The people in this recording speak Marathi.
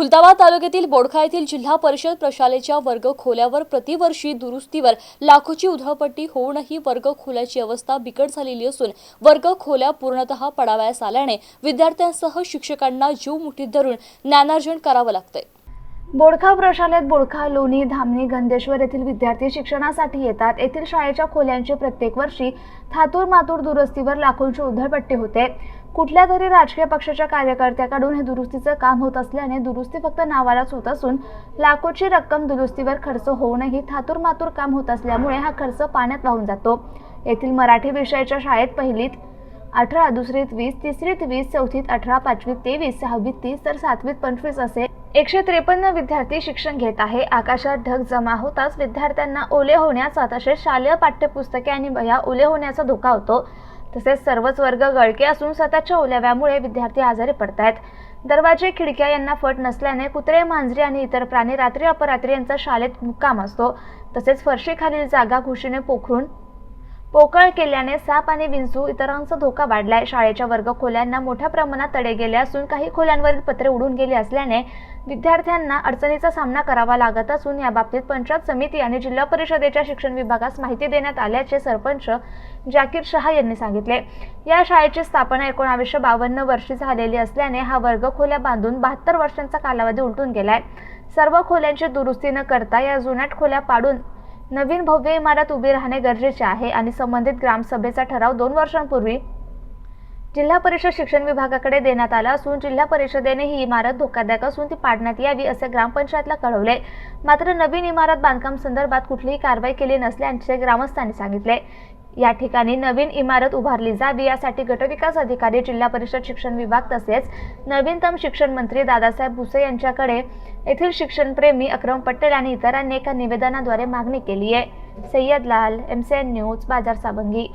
खुलताबाद तालुक्यातील बोडखा येथील जिल्हा परिषद प्रशालेच्या वर्ग खोल्यावर प्रतिवर्षी दुरुस्तीवर लाखोची उधळपट्टी होऊनही वर्ग खोल्याची अवस्था बिकट झालेली असून वर्ग खोल्या पूर्णतः पडावयास आल्याने विद्यार्थ्यांसह शिक्षकांना जीव मुठीत धरून ज्ञानार्जन करावं लागतंय. बोडखा प्रशालेत बोडखा लोणी धामणी गंधेश्वर येथील विद्यार्थी शिक्षणासाठी येतात. येथील शाळेच्या खोल्यांची प्रत्येक वर्षी थातूर मातूर दुरुस्तीवर लाखोंची उधळपट्टी होते. कुठल्या तरी राजकीय पक्षाच्या कार्यकर्त्याकडून हे दुरुस्तीचं काम होत असल्याने दुरुस्ती फक्त नावालाच होत असून लाखोची रक्कम दुरुस्तीवर खर्च होऊनही थातूरमातूर काम होत असल्यामुळे हा खर्च पाण्यात वाहून जातो. येथील मराठी विषयाच्या शाळेत पहिलीत अठरा दुसरीत वीस तिसरीत वीस चौथीत अठरा पाचवीत तेवीस सहावीत तीस तर सातवीत पंचवीस असे एकशे त्रेपन्न विद्यार्थी शिक्षण घेत आहे. आकाशात ढग जमा होताच विद्यार्थ्यांना ओले होण्याचा तसेच शालेय पाठ्यपुस्तके आणि वह्या ओले होण्याचा धोका होतो. तसेच सर्वच वर्ग गळके असून सततच्या ओलाव्यामुळे विद्यार्थी आजारी पडतायत. दरवाजे खिडक्या यांना फट नसल्याने कुत्रे मांजरी आणि इतर प्राणी रात्री अपरात्री यांचा शाळेत मुक्काम असतो. तसेच फरशीखालील जागा घुशीने पोखरून पोकळ केल्याने साप आणि विंचू इतरांचा धोका वाढलाय. शाळेच्या वर्गखोल्यांना मोठ्या प्रमाणात तडे गेले असून काही खोल्यांवरील पत्रे उडून गेली असल्याने विद्यार्थ्यांना अडचणीचा सामना करावा लागत असून याबाबतीत पंचायत समिती आणि जिल्हा परिषदेच्या शिक्षण विभागास माहिती देण्यात आल्याचे सरपंच जाकीर शहा यांनी सांगितले. या शाळेची स्थापना एकोणावीसशे बावन्न वर्षी झालेली असल्याने हा वर्ग खोल्या बांधून बहात्तर वर्षांचा कालावधी उलटून गेलाय. सर्व खोल्यांची दुरुस्ती न करता या जुन्याट खोल्या पाडून नवीन भव्य इमारत उभी राहणे गरजेचे आहे आणि संबंधित ग्रामसभेचा ठराव दोन वर्षांपूर्वी जिल्हा परिषद शिक्षण विभागाकडे देण्यात आला असून जिल्हा परिषदेने ही इमारत धोकादायक असून ती पाडण्यात यावी असे ग्रामपंचायतला कळवले. मात्र नवीन इमारत बांधकाम संदर्भात कुठलीही कारवाई केली नसल्याचे ग्रामस्थांनी सांगितले. या ठिकाणी नवीन इमारत उभारली जावी यासाठी गटविकास अधिकारी जिल्हा परिषद शिक्षण विभाग तसेच नवीनतम शिक्षण मंत्री दादासाहेब भुसे यांच्याकडे येथील शिक्षणप्रेमी अक्रम पटेल आणि इतरांनी एका निवेदनाद्वारे मागणी केली आहे. सय्यद लाल एम न्यूज बाजार साबंगी